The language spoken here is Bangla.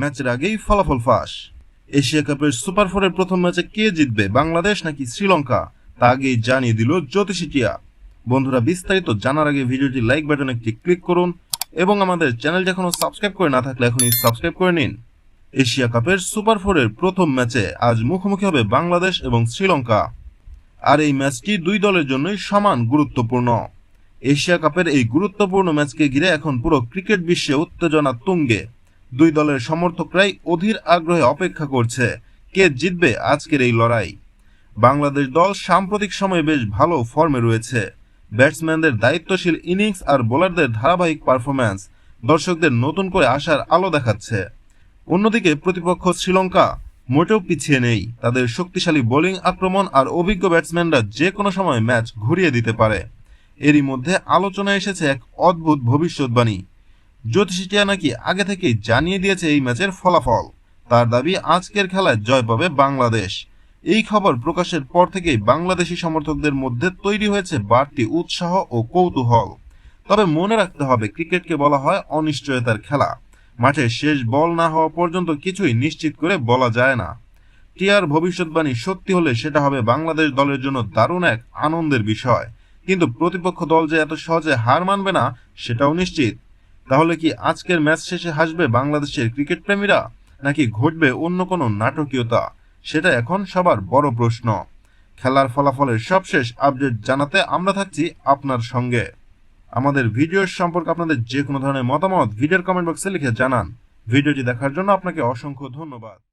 ম্যাচের আগেই ফলাফল ফাঁস। এশিয়া কাপের সুপার ফোরের প্রথম ম্যাচে কে জিতবে, বাংলাদেশ নাকি শ্রীলঙ্কা? তা আগেই জানিয়ে দিল জ্যোতিষী টিয়া। বন্ধুরা, বিস্তারিত জানার আগে ভিডিওটি লাইক বাটনে একটি ক্লিক করুন এবং আমাদের চ্যানেলটি এখনও সাবস্ক্রাইব করে না থাকলে এখনই সাবস্ক্রাইব করে নিন। এশিয়া কাপের সুপার ফোরের প্রথম ম্যাচে আজ মুখোমুখি হবে বাংলাদেশ এবং শ্রীলঙ্কা। আর এই ম্যাচটি দুই দলের জন্যই সমান গুরুত্বপূর্ণ। এশিয়া কাপের এই গুরুত্বপূর্ণ ম্যাচকে ঘিরে এখন পুরো ক্রিকেট বিশ্বে উত্তেজনা তুঙ্গে। দুই দলের সমর্থকরাই অধীর আগ্রহে অপেক্ষা করছে কে জিতবে আজকের এই লড়াই। বাংলাদেশ দল সাম্প্রতিক সময়ে বেশ ভালো ফর্মে রয়েছে। ব্যাটসম্যানদের দায়িত্বশীল ইনিংস আর বোলারদের ধারাবাহিক পারফরম্যান্স দর্শকদের নতুন করে আসার আলো দেখাচ্ছে। অন্যদিকে প্রতিপক্ষ শ্রীলঙ্কা মোটেও পিছিয়ে নেই। তাদের শক্তিশালী বোলিং আক্রমণ আর অভিজ্ঞ ব্যাটসম্যানরা যে কোনো সময় ম্যাচ ঘুরিয়ে দিতে পারে। এরই মধ্যে আলোচনায় এসেছে এক অদ্ভুত ভবিষ্যৎবাণী। জ্যোতিষিটিয়া নাকি আগে থেকেই জানিয়ে দিয়েছে এই ম্যাচের ফলাফল। তার দাবি, আজকের খেলায় জয় পাবে বাংলাদেশ। এই খবর প্রকাশের পর থেকেই বাংলাদেশি সমর্থকদের মধ্যে তৈরি হয়েছে বাড়তি উৎসাহ ও কৌতূহল। তবে মনে রাখতে হবে, ক্রিকেটকে বলা হয় অনিশ্চয়তার খেলা। মাঠে শেষ বল না হওয়া পর্যন্ত কিছুই নিশ্চিত করে বলা যায় না। টিয়ার ভবিষ্যৎবাণী সত্যি হলে সেটা হবে বাংলাদেশ দলের জন্য দারুণ এক আনন্দের বিষয়। কিন্তু প্রতিপক্ষ দল যে এত সহজে হার মানবে না, সেটাও নিশ্চিত। তাহলে কি আজকের ম্যাচ শেষে হাসবে বাংলাদেশের ক্রিকেট প্রেমীরা? নাকি ঘটবে অন্য কোনো নাটকীয়তা? সেটা এখন সবার বড় প্রশ্ন। খেলার ফলাফলের সবশেষ আপডেট জানাতে আমরা থাকছি আপনার সঙ্গে। আমাদের ভিডিও সম্পর্কে আপনাদের যে কোনো ধরনের মতামত ভিডিওর কমেন্ট বক্সে লিখে জানান। ভিডিওটি দেখার জন্য আপনাকে অসংখ্য ধন্যবাদ।